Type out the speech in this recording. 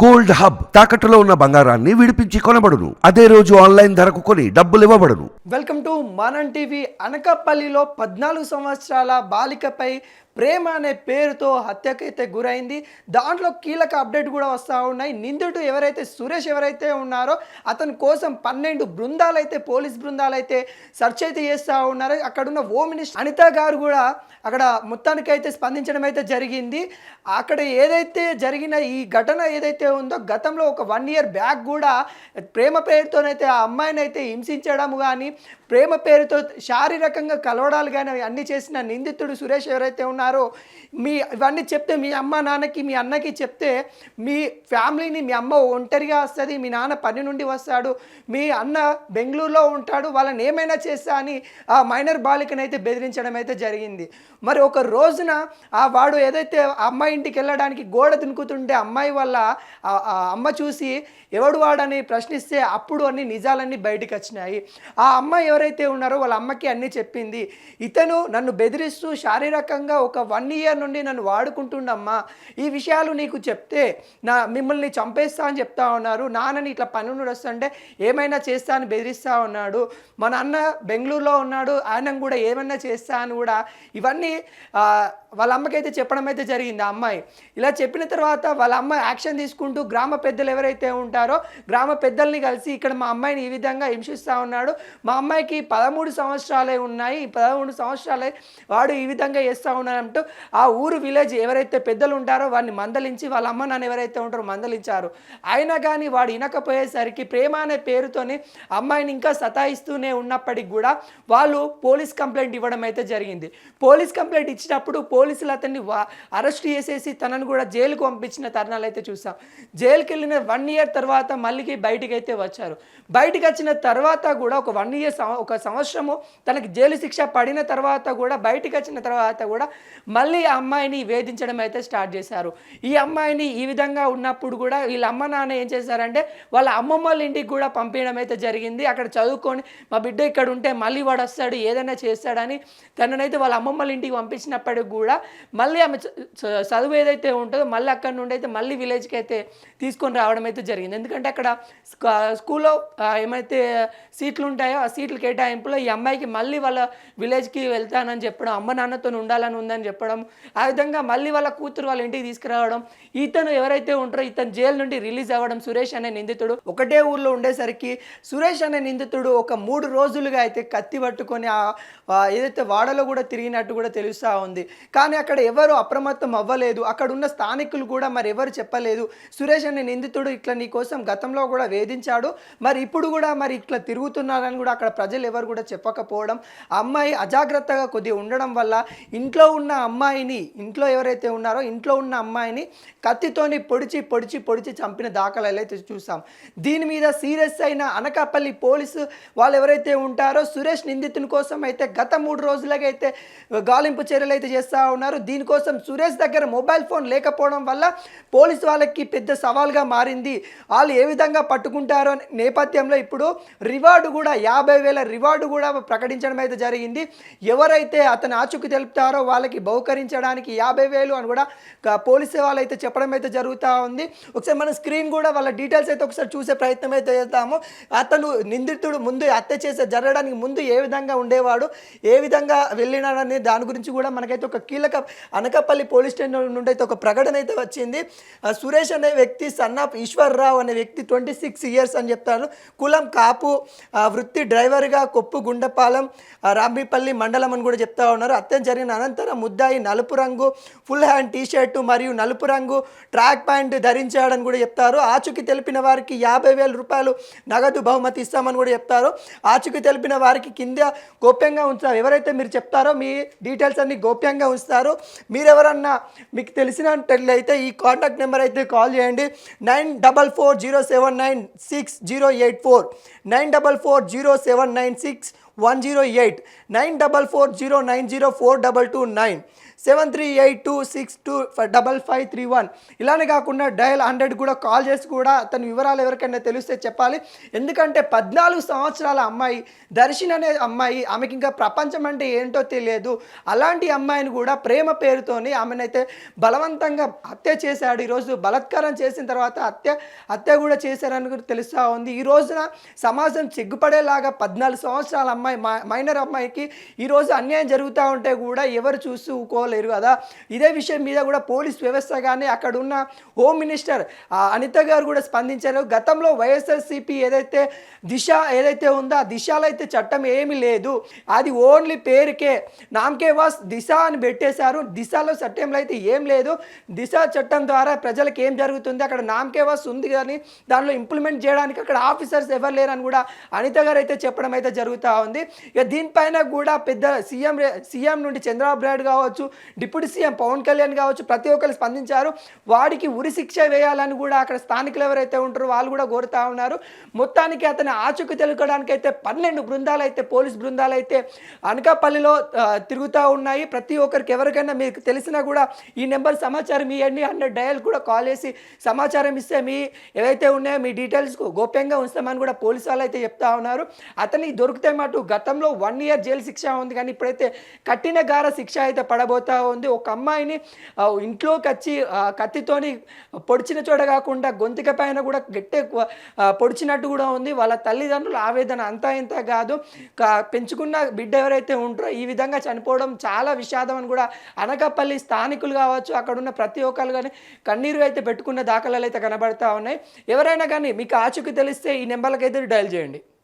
Gold hub తాకట్టులో ఉన్న బంగారాన్ని విడిపించి కొనబడును. అదే రోజు ఆన్లైన్ ధరకు కొని డబ్బులు ఇవ్వబడును. వెల్కమ్ టు మనం టీవీ అనకాపల్లిలో పద్నాలుగు సంవత్సరాల బాలికపై ప్రేమ అనే పేరుతో హత్యకైతే గురైంది. దాంట్లో కీలక అప్డేట్ కూడా వస్తూ ఉన్నాయి. నిందితుడు ఎవరైతే సురేష్ ఎవరైతే ఉన్నారో అతని కోసం పన్నెండు బృందాలు అయితే పోలీస్ బృందాలు అయితే సెర్చ్ అయితే చేస్తూ ఉన్నారు. అక్కడున్న హోమ్ మినిస్టర్ అనిత గారు కూడా అక్కడ మొత్తానికైతే స్పందించడం అయితే జరిగింది. అక్కడ ఏదైతే జరిగిన ఈ ఘటన ఏదైతే ఉందో గతంలో ఒక వన్ ఇయర్ బ్యాక్ కూడా ప్రేమ పేరుతోనైతే ఆ అమ్మాయిని అయితే హింసించడం కానీ ప్రేమ పేరుతో శారీరకంగా కలవడాలు కానీ అన్ని చేసిన నిందితుడు సురేష్ ఎవరైతే ఉన్నారో మీ ఇవన్నీ చెప్తే మీ అమ్మ నాన్నకి మీ అన్నకి చెప్తే మీ ఫ్యామిలీని మీ అమ్మ ఒంటరిగా వస్తుంది మీ నాన్న పని నుండి వస్తాడు మీ అన్న బెంగళూరులో ఉంటాడు వాళ్ళని ఏమైనా చేస్తా అని ఆ మైనర్ బాలికను అయితే బెదిరించడం అయితే జరిగింది. మరి ఒక రోజున ఆ వాడు ఏదైతే ఆ అమ్మాయి ఇంటికి వెళ్ళడానికి గోడ దునుకుతుంటే అమ్మాయి వల్ల ఆ అమ్మ చూసి ఎవడు వాడని ప్రశ్నిస్తే అప్పుడు అన్ని నిజాలన్నీ బయటకు వచ్చినాయి. ఆ అమ్మాయి ఎవరైతే ఉన్నారో వాళ్ళ అమ్మకి అన్నీ చెప్పింది. ఇతను నన్ను బెదిరిస్తూ శారీరకంగా ఒక వన్ ఇయర్ నుండి నన్ను వాడుకుంటుండమ్మా ఈ విషయాలు నీకు చెప్తే నా మిమ్మల్ని చంపేస్తా అని చెప్తా ఉన్నారు. నాన్నని ఇట్లా పని నుండి వస్తుంటే ఏమైనా చేస్తా అని బెదిరిస్తా ఉన్నాడు. మా నాన్న బెంగళూరులో ఉన్నాడు. ఆయన కూడా ఏమైనా చేస్తా అని కూడా ఇవన్నీ వాళ్ళ అమ్మకైతే చెప్పడం అయితే జరిగింది ఆ అమ్మాయి. ఇలా చెప్పిన తర్వాత వాళ్ళ అమ్మ యాక్షన్ తీసుకుంటూ గ్రామ పెద్దలు ఎవరైతే ఉంటారో గ్రామ పెద్దల్ని కలిసి ఇక్కడ మా అమ్మాయిని ఈ విధంగా హింసిస్తూ ఉన్నాడు. మా అమ్మాయికి పదమూడు సంవత్సరాలే ఉన్నాయి. పదమూడు సంవత్సరాలే వాడు ఈ విధంగా చేస్తూ ఉన్నాడంటూ ఆ ఊరు విలేజ్ ఎవరైతే పెద్దలు ఉంటారో వాడిని మందలించి వాళ్ళ అమ్మ నాన్న ఎవరైతే ఉంటారో మందలించారు. అయినా కానీ వాడు వినకపోయేసరికి ప్రేమ అనే పేరుతోని అమ్మాయిని ఇంకా సతాయిస్తూనే ఉన్నప్పటికి కూడా వాళ్ళు పోలీస్ కంప్లైంట్ ఇవ్వడం అయితే జరిగింది. పోలీస్ కంప్లైంట్ ఇచ్చినప్పుడు పోలీసులు అతన్ని వా- అరెస్ట్ చేసేసి తనను కూడా జైలుకు పంపించిన తరుణాలు అయితే చూసాం. జైలుకి వెళ్ళిన వన్ ఇయర్ తర్వాత మళ్ళీ బయటికి అయితే వచ్చారు. బయటికి వచ్చిన తర్వాత కూడా ఒక వన్ ఇయర్ ఒక సంవత్సరము తనకి జైలు శిక్ష పడిన తర్వాత కూడా బయటికి వచ్చిన తర్వాత కూడా మళ్ళీ ఆ అమ్మాయిని వేధించడం అయితే స్టార్ట్ చేశారు. ఈ అమ్మాయిని ఈ విధంగా ఉన్నప్పుడు కూడా వీళ్ళ అమ్మ నాన్న ఏం చేశారంటే వాళ్ళ అమ్మమ్మ వాళ్ళ ఇంటికి కూడా పంపించడం అయితే జరిగింది. అక్కడ చదువుకొని మా బిడ్డ ఇక్కడ ఉంటే మళ్ళీ వాడు వస్తాడు ఏదైనా చేస్తాడని తననైతే వాళ్ళ అమ్మమ్మ వాళ్ళ ఇంటికి పంపించినప్పటికి కూడా మళ్ళీ ఆమె చదువు ఏదైతే ఉంటుందో మళ్ళీ అక్కడ నుండి అయితే మళ్ళీ విలేజ్కి అయితే తీసుకొని రావడం అయితే జరిగింది. ఎందుకంటే అక్కడ స్కూల్లో ఏమైతే సీట్లు ఉంటాయో ఆ సీట్లు కేటాయింపులో ఈ అమ్మాయికి మళ్ళీ వాళ్ళ విలేజ్కి వెళ్తానని చెప్పడం అమ్మ నాన్నతో ఉండాలని ఉందని చెప్పడం ఆ విధంగా మళ్ళీ వాళ్ళ కూతురు వాళ్ళ ఇంటికి తీసుకురావడం ఇతను ఎవరైతే ఉంటారో ఇతను జైలు నుండి రిలీజ్ అవ్వడం సురేష్ అనే నిందితుడు. ఒకటే ఊర్లో ఉండేసరికి సురేష్ అనే నిందితుడు ఒక మూడు రోజులుగా అయితే కత్తి పట్టుకొని ఏదైతే వాడలో కూడా తిరిగినట్టు కూడా తెలుస్తూ ఉంది. కానీ అక్కడ ఎవరు అప్రమత్తం అవ్వలేదు. అక్కడ ఉన్న స్థానికులు కూడా మరి ఎవరు చెప్పలేదు. సురేష్ అనే నిందితుడు ఇట్లా నీ కోసం గతంలో కూడా వేధించాడు. మరి ఇప్పుడు కూడా మరి ఇట్లా తిరుగుతున్నారని కూడా అక్కడ ప్రజలు ఎవరు కూడా చెప్పకపోవడం అమ్మాయి అజాగ్రత్తగా కొద్దిగా ఉండడం వల్ల ఇంట్లో ఉన్న అమ్మాయిని ఇంట్లో ఎవరైతే ఉన్నారో ఇంట్లో ఉన్న అమ్మాయిని కత్తితోని పొడిచి పొడిచి పొడిచి చంపిన దాఖలాలు అయితే చూసాం. దీని మీద సీరియస్ అయిన అనకాపల్లి పోలీసు వాళ్ళు ఎవరైతే ఉంటారో సురేష్ నిందితుని కోసం అయితే గత మూడు రోజులుగా అయితే గాలింపు చర్యలు అయితే చేస్తూ ఉన్నారు. దీనికోసం సురేష్ దగ్గర మొబైల్ ఫోన్ లేకపోవడం వల్ల పోలీసు వాళ్ళకి పెద్ద సవాల్గా మారింది. వాళ్ళు ఏ విధంగా పట్టుకుంటారో అనే నేపథ్యంలో ఇప్పుడు రివార్డు కూడా యాభై వేల రివార్డు కూడా ప్రకటించడం అయితే జరిగింది. ఎవరైతే అతను ఆచూకీ తెలుపుతారో వాళ్ళకి బహుకరించడానికి యాభై వేలు అని కూడా పోలీసు వాళ్ళు అయితే చెప్పడం అయితే జరుగుతూ ఉంది. ఒకసారి మన స్క్రీన్ కూడా వాళ్ళ డీటెయిల్స్ అయితే ఒకసారి చూసే ప్రయత్నం అయితే చేస్తాము అతను నిందితుడు ముందు హత్య చేసే జరగడానికి ముందు ఏ విధంగా ఉండేవాడు ఏ విధంగా వెళ్ళినాడనే దాని గురించి కూడా మనకైతే ఒక కీలక అనకాపల్లి పోలీస్ స్టేషన్ నుండి అయితే ఒక ప్రకటన అయితే వచ్చింది. సురేష్ అనే వ్యక్తి సన్నాప్ ఈశ్వర్రావు అనే వ్యక్తి ట్వంటీ సిక్స్ ఇయర్స్ అని చెప్తారు. కులం కాపు వృత్తి డ్రైవర్గా కొప్పు గుండపాలెం రాంబిపల్లి మండలం అని కూడా చెప్తా ఉన్నారు. హత్య జరిగిన అనంతరం ముద్దాయి నలుపు రంగు ఫుల్ హ్యాండ్ టీ షర్టు మరియు నలుపు రంగు ట్రాక్ ప్యాంట్ ధరించాడని కూడా చెప్తారు. ఆచుకి తెలిపిన వారికి యాభై వేల రూపాయలు నగదు బహుమతి ఇస్తామని కూడా చెప్తారు. ఆచుకి తెలిపిన వారికి కింద గోప్యంగా ఉంచారు ఎవరైతే మీరు చెప్తారో మీ డీటెయిల్స్ అన్ని గోప్యంగా ఉంచారు పంపిస్తారు మీరెవరన్నా మీకు తెలిసినట్లయితే ఈ కాంటాక్ట్ నెంబర్ అయితే కాల్ చేయండి. Nine double four zero seven nine six zero eight four. Nine double four zero seven nine six one zero eight. Nine double four zero nine zero four double two nine. Seven three eight two six two double five three one ఇలానే కాకుండా dial hundred కూడా call చేసి కూడా తన వివరాలు ఎవరికైనా తెలిస్తే చెప్పాలి. ఎందుకంటే పద్నాలుగు సంవత్సరాల అమ్మాయి దర్శన్ అనే అమ్మాయి ఆమెకి ఇంకా ప్రపంచం అంటే ఏంటో తెలియదు. అలాంటి అమ్మాయిని కూడా ప్రేమ పేరుతోని ఆమెనైతే బలవంతంగా హత్య చేశాడు. ఈరోజు బలాత్కారం చేసిన తర్వాత హత్య హత్య కూడా చేశారని కూడా తెలుస్తూ ఉంది. ఈ రోజున సమాజం సిగ్గుపడేలాగా పద్నాలుగు సంవత్సరాల అమ్మాయి మైనర్ అమ్మాయికి ఈరోజు అన్యాయం జరుగుతూ ఉంటే కూడా ఎవరు చూస్తూ ఊకోలేరు కదా. ఇదే విషయం మీద కూడా పోలీస్ వ్యవస్థ కానీ అక్కడ ఉన్న హోమ్ మినిస్టర్ అనిత గారు కూడా స్పందించారు. గతంలో వైఎస్ఆర్సీపీ ఏదైతే దిశ ఏదైతే ఉందో ఆ దిశలో అయితే చట్టం ఏమీ లేదు. అది ఓన్లీ పేరుకే. నామకే వాస్ దిశ అని పెట్టేశారు. దిశలో చట్టంలో అయితే ఏం లేదు. దిశ చట్టం ద్వారా ప్రజలకు ఏం జరుగుతుంది? అక్కడ నామకే వాస్ ఉంది కానీ దానిలో ఇంప్లిమెంట్ చేయడానికి అక్కడ ఆఫీసర్స్ ఎవరు లేరని కూడా అనిత గారు అయితే చెప్పడం అయితే జరుగుతూ ఉంది. ఇక దీనిపైన కూడా పెద్ద సీఎం సీఎం నుండి చంద్రబాబు నాయుడు కావచ్చు డిప్యూటీ సీఎం పవన్ కళ్యాణ్ కావచ్చు ప్రతి ఒక్కరు స్పందించారు. వాడికి ఉరి శిక్ష వేయాలని కూడా అక్కడ స్థానికులు ఎవరైతే ఉంటారో వాళ్ళు కూడా కోరుతా ఉన్నారు. మొత్తానికి అతని ఆచూకీ తెలుసుకోవడానికి అయితే పన్నెండు బృందాలు అయితే పోలీస్ బృందాలు అయితే అనకాపల్లిలో తిరుగుతూ ఉన్నాయి. ప్రతి ఒక్కరికి ఎవరికైనా మీకు తెలిసినా కూడా ఈ నెంబర్ సమాచారం ఇవ్వండి అన్న డయల్ కూడా కాల్ చేసి సమాచారం ఇస్తే మీ ఏవైతే ఉన్నాయో మీ డీటెయిల్స్ గోప్యంగా ఉంచుతామని కూడా పోలీసు వాళ్ళు అయితే చెప్తా ఉన్నారు. అతనికి దొరికితే మటు గతంలో వన్ ఇయర్ జైలు శిక్ష ఉంది కానీ ఇప్పుడైతే కఠిన గార శిక్ష అయితే పడబోతా ఉంది. ఒక అమ్మాయిని ఇంట్లోకి వచ్చి కత్తితోని పొడిచిన చోట కాకుండా గొంతుక పైన కూడా గట్టి పొడిచినట్టు కూడా ఉంది. వాళ్ళ తల్లిదండ్రుల ఆవేదన అంతా ఇంత కాదు. కా- పెంచుకున్న బిడ్డ ఎవరైతే ఉంటారో ఈ విధంగా చనిపోవడం చాలా విషాదం అని కూడా అనకాపల్లి స్థానికులు కావచ్చు అక్కడ ఉన్న ప్రతి ఒక్కరు కానీ కన్నీరు అయితే పెట్టుకున్న దాఖలాలు అయితే కనబడతా ఉన్నాయి. ఎవరైనా కానీ మీకు ఆచూకీ తెలిస్తే ఈ నెంబర్లకైతే డైల్ డయల్ చేయండి.